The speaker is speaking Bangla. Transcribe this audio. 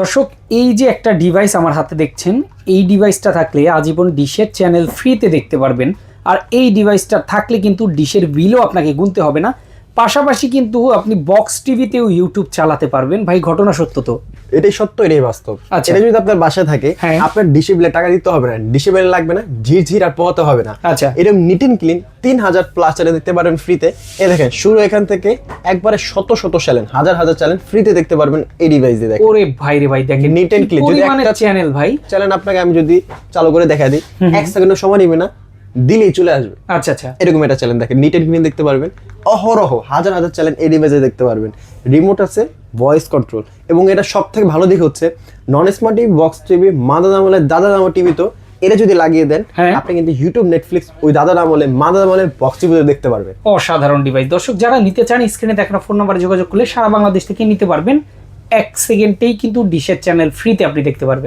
দর্শক, এই যে একটা ডিভাইস আমার হাতে দেখছেন, এই ডিভাইসটা থাকলে আজীবন ডিশের চ্যানেল ফ্রিতে দেখতে পারবেন। আর এই ডিভাইসটা থাকলে কিন্তু ডিশের বিলও আপনাকে গুনতে হবে না। পাশাপাশি কিন্তু আপনি বক্স টিভিতেও ইউটিউব চালাতে পারবেন। ভাই ঘটনা সত্য তো? এটাই সত্য এটাই বাস্তব। আচ্ছা। এটা যদি আপনার বাসায় থাকে হ্যাঁ। আপনার ডিসি বিলে টাকা দিতে হবে না ডিসি বিলে লাগবে না ঝিরঝির আর পোহাতে হবে না। আচ্ছা। এরকম নিট এন্ড ক্লিন তিন হাজার প্লাস চ্যানেল দেখতে পারবেন ফ্রিতে এ দেখেন শুরু এখান থেকে একবারে শত শত চ্যানেল হাজার হাজার চ্যানেল ফ্রিতে দেখতে পারবেন এই ডিভাইস দিয়ে দেখেন। ওরে ভাই রে ভাই দেখেন Neat and clean, যদি একটা- চ্যানেল ভাই? চ্যানেল আপনাকে আমি যদি চালু করে দেখা দিই এক সেকেন্ডের সময় নিবে না দিলেই চলে আসবে। আচ্ছা আচ্ছা। এরকম একটা চ্যানেল দেখেন নিট এন্ড ক্লিন দেখতে পারবেন। অহরহ হাজার হাজার চ্যানেল এই ডিভাইসে দেখতে পারবেন। রিমোট আছে ভয়েস কন্ট্রোল এবং এটা সব থেকে ভালো দিক হচ্ছে non smart TV box TV মাদা দামলে দাদা দামা টিভি তো এটা যদি লাগিয়ে দেন হ্যাঁ। আপনি কিন্তু ইউটিউব নেটফ্লিক্স ওই দাদা দামলে মাদা দামলে বক্স টিভিতে দেখতে পারবেন। অসাধারণ ডিভাইস দর্শক যারা নিতে চান স্ক্রিনে দেখানো ফোন নাম্বারে যোগাযোগ করলে সারা বাংলাদেশ থেকে নিতে পারবেন। এক সেকেন্ডেই কিন্তু ডিশের চ্যানেল ফ্রিতে আপনি দেখতে পারবেন।